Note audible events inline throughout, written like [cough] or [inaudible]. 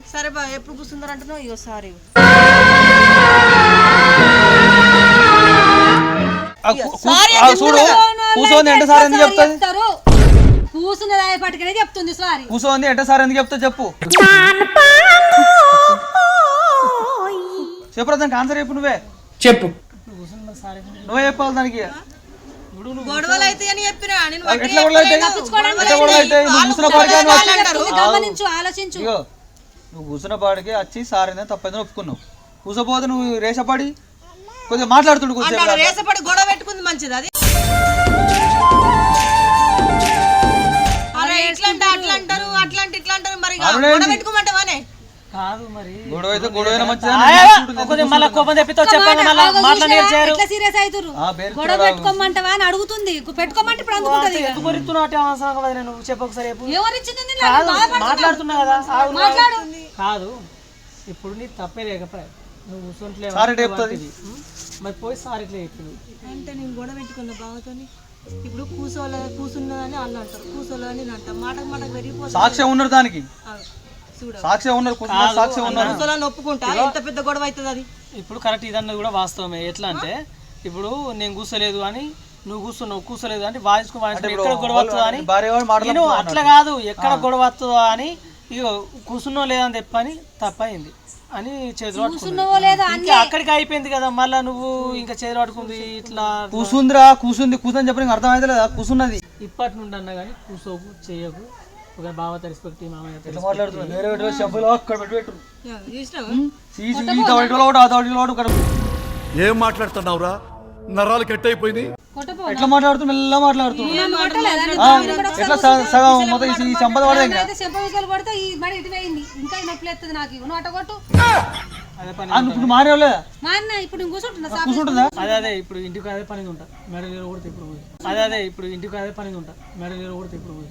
సరే బా ఎప్పుడు కూర్చుందరు అంటున్నావు? ఇగో సారీ. చూడు కూర్చోంది అంటే సార్ ఎందుకు చెప్తుంది? కూసున్న పట్టుకనే చెప్తుంది సారీ. కూర్చోంది అంటే సార్ ఎందుకు చెప్తా చెప్పు. చెప్పరా దానికి ఆన్సర్ చెప్పు నువ్వే. చెప్పు. నువ్వే చెప్పాలి దానికి. గొడవలు అయితే అని చెప్పినా. నేను గమనించు ఆలోచించు. నువ్వు కూర్చున్న పాడికి వచ్చి సార్ ఏందని తప్పైందని ఒప్పుకున్నావు. కూర్చోపోతే నువ్వు రేసపడి కొద్దిగా మాట్లాడుతుండు కొంచెం రేసపడి గొడవ పెట్టుకుంది మంచిది అది. అరే ఇట్లా అంటే అట్లా అంటారు అట్లా అంటే ఇట్లా అంటారు మరి. గొడవ పెట్టుకోమంటావానే కాదు మరి. గొడవ అయితే గొడవ మంచిది కొద్దిగా మళ్ళీ కోపం తెప్పితో చెప్పండి మళ్ళీ ఆగో మాటలు చూసినా? నేర్చారు ఎట్లా సీరియస్ అవుతురు ఆ, బెల్ట్ గొడవ పెట్టుకోమంటావా అని అడుగుతుంది. పెట్టుకోమంటే ఇప్పుడు అందుకుంటది అవసరం కదా. మాట్లాడుతున్నా కదా. మాట్లాడు. ఇప్పుడు నీ తప్పే లేకపోయా నువ్వు? మరి పోయి సార్ ఇట్లా చెప్పింది. అంటే నేను గొడవ పెట్టుకున్నా బావతోని ఇప్పుడు కూసోలే కూసున్నదని వాళ్ళు అంటారు. నేను అంటాం. మాటకు మాటకు పెరిగిపోతుంది. సాక్ష్యం ఉన్నారు దానికి. సాక్ష్యం ఉన్నారు సాక్ష్యం ఉన్నారు. ఒప్పుకుంటా? ఎంత పెద్ద గొడవ అవుతుంది అది. ఇప్పుడు కరెక్ట్ ఇదన్నది కూడా వాస్తవమే. ఎట్లా అంటే ఇప్పుడు నేను కూర్చోలేదు అని నువ్వు కూర్చున్నావు కూర్చోలేదు అంటే వాయించుకో ఎక్కడ గొడవ వస్తుందా అని నేను అట్లా కాదు ఎక్కడ గొడవ వస్తుందో అని ఇగో కూర్చున్నో లేదని చెప్పని తప్పయింది అని చేతులు ఇంకా అక్కడికి అయిపోయింది కదా మళ్ళా నువ్వు ఇంకా చేతులు పట్టుకుంది ఇట్లా కూసుందిరా కూసుంది కూర్చొని చెప్పి నీకు అర్థమైతే లేదా? కూసున్నది. ఇప్పటి నుండి అన్నా కానీ కూర్చోకు చేయకు. ఒక బావ రెస్పెక్ట్ మామయ్య ఇట్లా మాట్లాడుతున్నా వేరే వేరే అక్కడ పెట్టి పెట్టు. సీసీ ఏం మాట్లాడుతున్నావురా? నరాలు కట్ అయిపోయింది ఎట్లా మాట్లాడుతూ మెల్ల మాట్లాడుతూ ఎట్లా సగం మొత్తం ఈ- ఈ సంపద పడదే ఇంకా కొడితే మడి ఇప్పుడు మారేవలేదా మా అన్న ఇప్పుడు. కూర్చుంటుందా? అదే అదే ఇప్పుడు ఇంటికి అదే పని ఉంటా మెడలు కూడా ఇప్పుడు పోయి. అదే అదే ఇప్పుడు ఇంటికి అదే పని ఉంటా మెడలు కూడా ఇప్పుడు పోయి.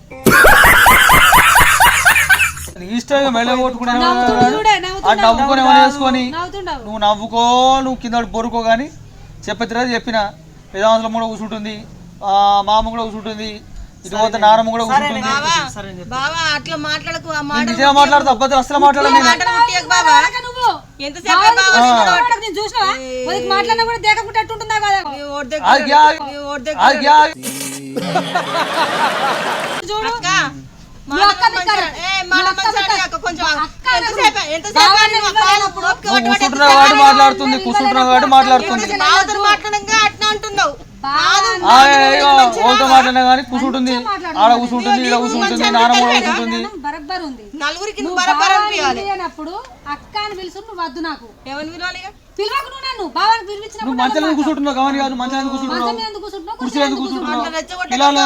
నీ ఇష్టంగా మెల్ల కొట్టుకునే నవ్వుతుండు చూడే, నవ్వుతుండు. నవ్వుకొని ఏమైనా చేసుకొని నవ్వుతుండవు నువ్వు నవ్వుకో నువ్వు కింద బొరుకో కానీ చెప్పేది చెప్పిన. పెదాంశం కూడా కూర్చుంటుంది. ఆ, మామ కూడా కూర్చుంటుంది. ఇటు పోతే నారమ్మ కూడా కూర్చుంటుంది. అట్లా మాట్లాడకు మాట్లాడుతా అబద్ధాలు అసలు మాట్లాడను నేను మాటలు ముట్టియకు బావా బాగా నువ్వు ఎంతసేపు బావని బావా చూసి మాట్లాడకు, నేను చూసినావా? వాళ్ళకి మాట్లాడినా కూడా దేకకుండా ఎట్టుంటుందా కదా? నీ ఓడి దగ్గర ఆగి, ఆగి. నీ ఓడి దగ్గర ఆగి, ఆగి. [laughs] చూడు. అక్క, నువ్వు మాట అక్క మంచిగా- బిడ్డ. ఏ, మాట నువ్వు అక్క మంచిగా బిడ్డ. అక్క కొంచెం అక్క ఎంతసేపు నాకు ఎంతసేపు బావని అని నువ్వు ఇవ్వలేనప్పుడు ఓపిక నువ్వు పట్టి పట్టి కూర్చుంటున్నావు? కాబట్టి మాట్లాడుతుంది. మాట్లాడినా కానీ కూర్చుంటుంది. ఆడ కూర్చుంటుంది కూర్చుంటుంది కూడా కూర్చుంటుంది. బరబ్బర్ ఉంది నలుగురికి అక్క అని పిలుసు నువ్వు వద్దు నాకు. ఏమని పిలవాలి? పిలవకు నువ్వు నన్ను బావని నువ్వు పిలిపించినప్పుడు మంచిగా కూర్చుంటున్నావు కావాలి కాదు మంచిగా కూర్చుంటున్నావు మంచం మీద ఎందుకు కూర్చుంటున్నావు? కుర్చీ కుర్చీ ఎందుకు కూర్చుంటున్నావు పిల్లలు.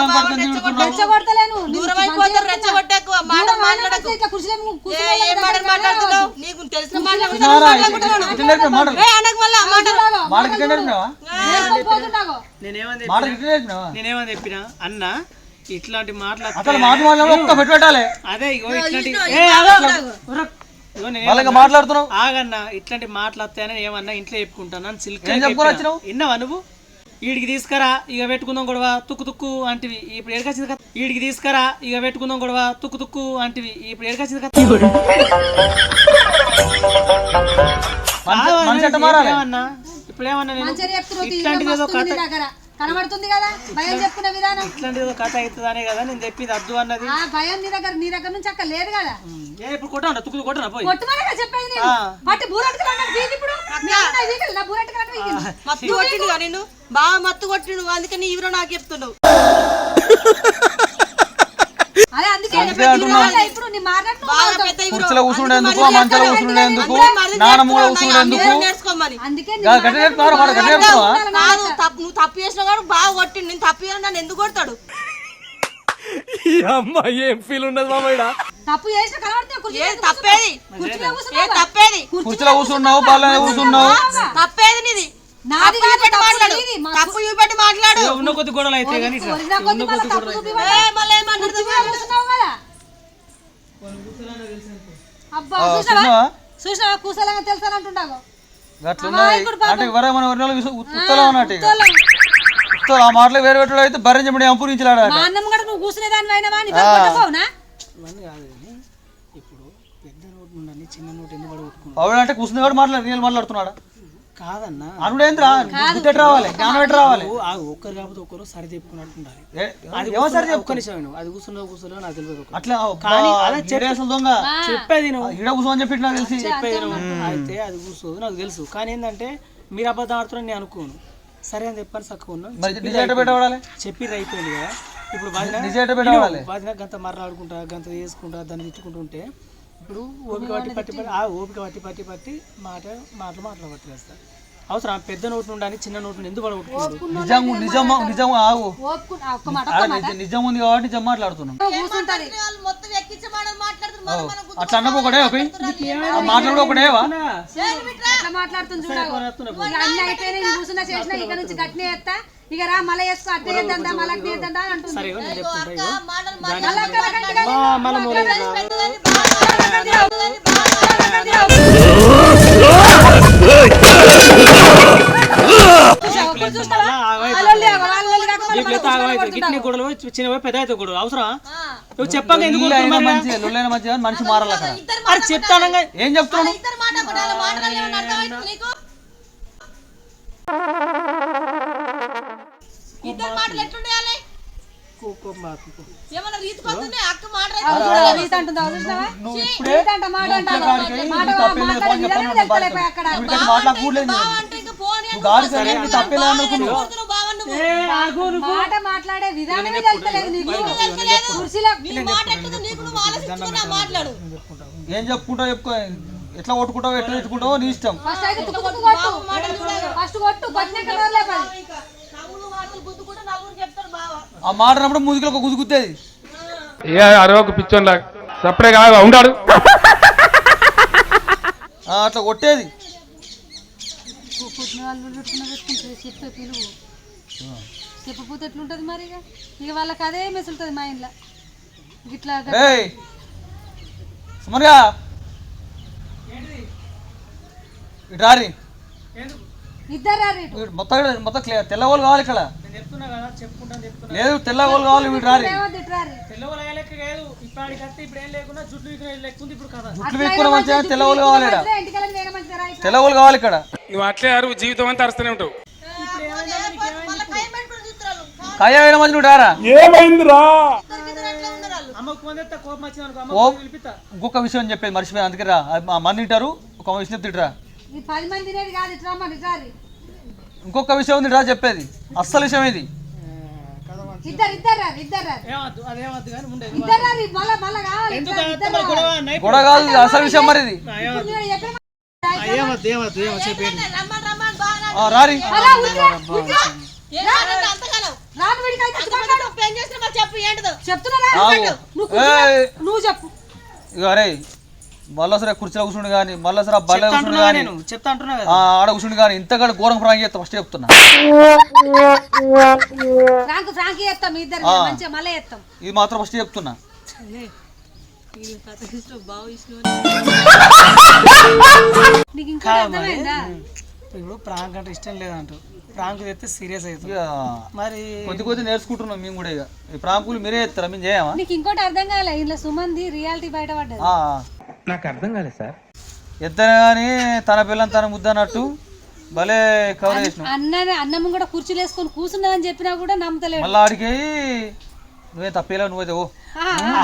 రెచ్చగొడతలేను. దూరం అయిపోతారు. రెచ్చగొట్టకు మాట మాట్లాడకు ఇట్లా నువ్వు ఏ, కూర్చునే ఏం దగ్గర మాట్లాడుతున్నావు నీకు తెలిసిన మాటలు చూసినారా? ఇట్లా నేర్పిన మాటలు ఏ, అనకు మళ్ళా కూర్చోలాగా. మాటకి ఇట్లా నేర్పినావా. నేనేమని మాటకి ఇట్లా నేర్పినావా నేనేమని చెప్పినా అన్న ఇట్లాంటి మాటలు అసలు మాట మాట్లాడి ఒక్క పెట్టి పెట్టాలి అదే ఇగో ఇట్లాంటి మాట్లాడుతున్నావు? ఆగన్నా ఇట్లాంటి మాటలు వస్తాయని ఏమన్నా ఇంట్లో చెప్పుకుంటాను? సిల్క్? విన్నావా నువ్వు? ఈడికి తీసుకురా ఇక పెట్టుకుందాం గొడవ తుక్కు తుక్కు అంటివి. ఇప్పుడు ఎడకొచ్చింది కదా? ఈడికి తీసుకురా ఇక పెట్టుకుందాం గొడవ తుక్కు తుక్కు అంటివి. ఇప్పుడు ఎడకొచ్చింది కదా? ఇప్పుడు ఏమన్నా నేను ఇట్లాంటిది ఏదో కథ. కనబడుతుంది కదా? భయం చెప్పిన విధానం. కథ అవుతుందనే కదా నేను చెప్పింది అద్దు అన్నది. ఆ భయం నీ దగ్గర నీ దగ్గర నుంచి అక్కడ లేదు కదా? ఏ ఇప్పుడు కొట్టా తుక్కు కొట్టనా పోయి. కొట్టుమనే కదా చెప్పేది నేను. పట్టి బూరెట్టుకున్నాను వీధి ఇప్పుడు? మీ అన్న వీధి నా బూరెట్టుకున్నాను వీధి మత్తు కొట్టిండు నిన్ను? బాగా మత్తు కొట్టిండు అందుకని ఈవిడ నాకు చెప్తున్నావు అదే అందుకే అందుకే అంటున్నా. ఇప్పుడు నీ మాట్లాడు బాగా పెద్ద ఈవిడ. కుర్చీలో కూర్చుండేందుకు మంచాల మరి కూర్చుండేందుకు మరి నానమ్మ కూడా కూర్చుండేందుకు. గట్టి మాట గట్టి తప్పు నువ్వు తప్పు చేసిన వాడు బాగా కొట్టిండు నేను తప్పు చేయను నన్ను ఎందుకు కొడతాడు? ఈ అమ్మాయి ఏం ఫీల్ ఉన్నది మామయ్య తప్పు చేసిన కనబడితే కుర్చీ ఏ తప్పేది? కుర్చీలో ఏ కూర్చున్నావా? తప్పేది? కుర్చీలో కూర్చున్నావు బాగా కూర్చున్నావు? తప్పేది నీది. నాది మాట్లాడు. తప్పు చూపెట్టి ఉన్న కొద్ది గొడవలు అయితే కానీ కొద్ది మళ్ళీ కూసలంగా తెలుసానంటుండగా ఆ మాటలు వేరే పెట్టడం అయితే భరించమని అంపురించలాడ మా అన్నం కూడా నువ్వు కూర్చునే దాని అయినవా ఇప్పుడు పెద్ద నోటు నుండి చిన్న నోటు ఎందుకు పడగొట్టుకున్నావు ఆవిడంటే కూర్చుని కూడా మాట్లాడు నేను మాట్లాడుతున్నాడా? కాదన్నా. అనుడేంద్రా గుట్టెట్ రావాలి? జ్ఞానం ఎట్టు రావాలి? ఓ, ఆ ఒక్కరు కాకపోతే ఒక్కరు సరి చెప్పుకున్నట్టు ఉండాలి ఏ- అది సార్. అది కూర్చున్నా కూర్చున్నా నాకు తెలియదు. అట్లా కానీ అలా ఈడే అసలు దొంగ. చెప్పేది నువ్వు. కూర్చోని చెప్పి నాకు తెలిసి. చెప్పేది. అయితే అది కూర్చోదు నాకు తెలుసు. కానీ ఏంటంటే మీరు అబద్ధం ఆడుతున్నారని నేను అనుకోను. సరే అని చెప్పని చక్కగా ఉన్నా చెప్పి అయిపోయింది. కదా. ఇప్పుడు ఎట్ట పెట్టవాడాలి వదిన గంత మర్రాడుకుంటా గంత చేసుకుంటా దాన్ని తిట్టుకుంటూ ఉంటే ఇప్పుడు ఓపిక పట్టి పట్టి పట్టి ఆ ఓపిక పట్టి పట్టి పట్టి మాట మాటలు మాటలు పట్టి వేస్తారు అవసరం పెద్ద నోటు నుండి అని చిన్న నోటు నుండి ఎందుకు నిజం నిజం నిజం ఆగు. నిజం- ఉంది కాబట్టి నిజం మాట్లాడుతున్నాం. అట్లా అన్నప్పుడు ఒకటే మాట్లాడు మాట్లాడుతుంది ఇక రా మళ్ళీ వేసుకో మళ్ళీ అంటుంది. మూల గిట్ని గొడవలు చిన్న పెద్ద అయితే అవసరం నువ్వు చెప్పాక ఎందుకు? మంచిగా మనిషి మారాలి అరే చెప్తానంగా. ఏం చెప్తున్నాను ఇద్దరు మాటలు ఎట్లుండాలి? అక్క మాట చూడాలి, రీతి అంటుందా? చూసినావా రీతి అంట మాట అంటాను మాట మాట్లాడే విధానమే తెలుస్తలేదు నీకు. కుర్చీలో నీ మాట ఎట్లుందో? నీకు నువ్వు ఆలోచించుకున్నా మాట్లాడు. ఏం చెప్పుకుంటావు చెప్పుకో. ఎట్లా కొట్టుకుంటావు ఎట్లా తెచ్చుకుంటావో నీ ఇష్టం. ఫస్ట్ కొట్టు. ఫస్ట్ కొట్టు. ఆ మాట అన్నప్పుడు ముదుగులో ఒక గుద్దుకుత్తేది ఏ అరవకు పిచ్చోన్లా. సప్పుడే కాదు ఉండాడు. అట్లా కొట్టేది. చెప్పకపోతే ఎట్లుంటది మరి ఇక ఇక వాళ్ళకి అదే మెసులుతుంది మా ఇంట్లో ఏయ్! సుమన్గా! ఇటు రారి. ఇద్దరు రా రేటు ఇటు మొత్తం మొత్తం క్లియర్ తెల్లగోలు కావాలి ఇక్కడ. లేదు తెల్లగోలు కావాలి వీటి రారి. ఏమొద్దు ఇటు రారి తెల్లవల లెక్క కాదు ఇప్పుడు ఏం లేకుండా కదా జుట్లు వీక్కున్న మంచిగా తెల్లగోలు కావాలి ఇక్కడ. తెల్లగోలు కావాలి ఇక్కడ. నువ్వు అట్లే అరువు జీవితం అంతా అరుస్తూనే ఉంటావు. మంచి నువ్వు రారా? ఏమైందిరా? ఇంకొక విషయం చెప్పేది మర్చిపోయి అందుకే రా. మంది తింటారు ఒక విషయం తింటరా? ఈ పది మంది కాదు ఇట్లా ఇంకొక విషయం ఉంది రా చెప్పేది. అస్సలు విషయం ఇది. గొడవ గొడవ కాదు అసలు విషయం మరి ఇది. రారి. నువ్వు చెప్పు అరే మళ్ళా సరే కుర్చీలో కూర్చుండు కానీ మళ్ళా సరే బల్ల కూర్చుండు కానీ నేను? చెప్తా అంటున్నా కదా. ఆ, ఆడ కూర్చుండు కానీ ఇంతగా ఘోరం ప్రాంగ్ చేస్తా ఫస్ట్ చెప్తున్నా. ఫ్రాంక్ ఫ్రాంక్ చేస్తాం మీ ఇద్దరు మంచిగా మళ్ళీ చేస్తాం. ఇది మాత్రం ఫస్ట్ చెప్తున్నా. ఇప్పుడు ప్రాంక్ అంటే ఇష్టం లేదంటూ. ప్రాంక్ చేస్తే సీరియస్ అవుతుంది మరి కొద్ది కొద్ది నేర్చుకుంటున్నాం మేము కూడా ఇక. ఈ ప్రాంకులు మీరే చేస్తారా? మేము చేయమా? నీకు ఇంకోటి అర్థం కాలే. ఇంట్లో సుమంది రియాలిటీ బయటపడ్డది. ఆ. నాకు అర్థం కాలేదు సార్. ఎత్తనే కానీ తన పిల్లని తన ముద్దన్నట్టు భలే కవర్ చేసినావు. అన్న అన్నం కూడా కుర్చీలు వేసుకొని కూర్చున్నదని చెప్పినా కూడా నమ్మతలేడు. మళ్ళీ ఆడికి నువ్వే తప్పేలా నువ్వైతే ఓ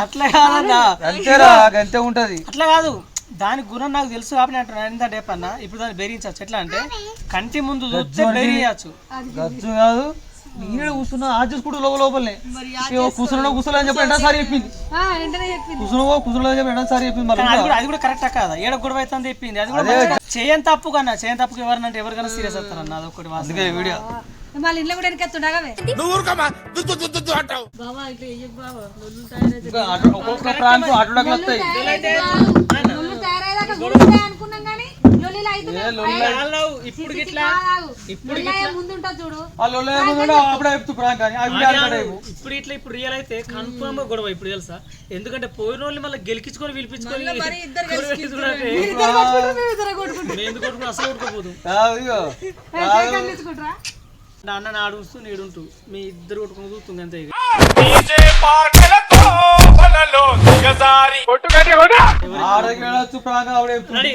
అట్లా కాదన్నా. అంతేరా అంతే ఉంటది. అట్లా కాదు. దాని గుణం నాకు తెలుసు కాబట్టి అంటున్నాను ఏంటంటే పన్న ఇప్పుడు దాన్ని బెదిరించవచ్చు ఎట్లా అంటే కంటి ముందు చూస్తే బెదిరించచ్చు గచ్చు కాదు. నేను కూర్చున్నా ఆ చూసుకుంటూ లోపల లోపలనే. కూర్చున్నా కూర్చోలే అని చెప్పి సారి చెప్పింది. ఆ, వెంటనే చెప్పింది. కూర్చున్నావో కూర్చున్నా అని చెప్పి ఎంట సారి చెప్పింది కానీ అది మళ్ళీ కూడా అది కూడా కరెక్ట్ కాదా? ఏడ గొడవ అవుతుంది చెప్పింది. అది కూడా చేయని తప్పు కన్నా చేయని తప్పుకి ఎవరినంటే ఎవరికైనా సీరియస్ అవుతారన్న అదొకటి వాస్తవం. అందుకే వీడియో. మళ్ళీ ఇంట్లో కూడా అటు- ఒక్కొక్క ప్రాంతం అటుడకలు వస్తాయి. అనుకున్నాం ఇప్పుడు ఇట్లా ఇప్పుడు ఇట్లా రియల్ అయితే కన్ఫర్మ్గా గొడవ ఇప్పుడు తెలుసా? ఎందుకంటే పోయిన వాళ్ళు మళ్ళీ గెలిపించుకొని పిలిపించుకొని ఎందుకు కొట్టుకుని అసలు కొట్టుకోపోదు ఆ, ఇదిగో తీసుకుంటారా నా అన్న నాడుస్తూ నీడుంటూ మీ ఇద్దరు కొట్టుకొని చూస్తుంది అంతే ప్రాంగం ఆవిడ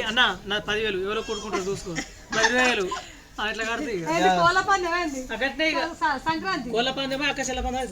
అన్న నా పదివేలు ఎవరో కొట్టుకుంటారు చూసుకో. పదివేలు ఆ, ఇట్లా కడితే ఇక. ఏంది కోళ్ళ పందెం ఏంది? ఆ, కట్టినా ఇక. స- సంక్రాంతి. కోళ్ళ పందెమో అక్క చెల్ల పందెం [laughs]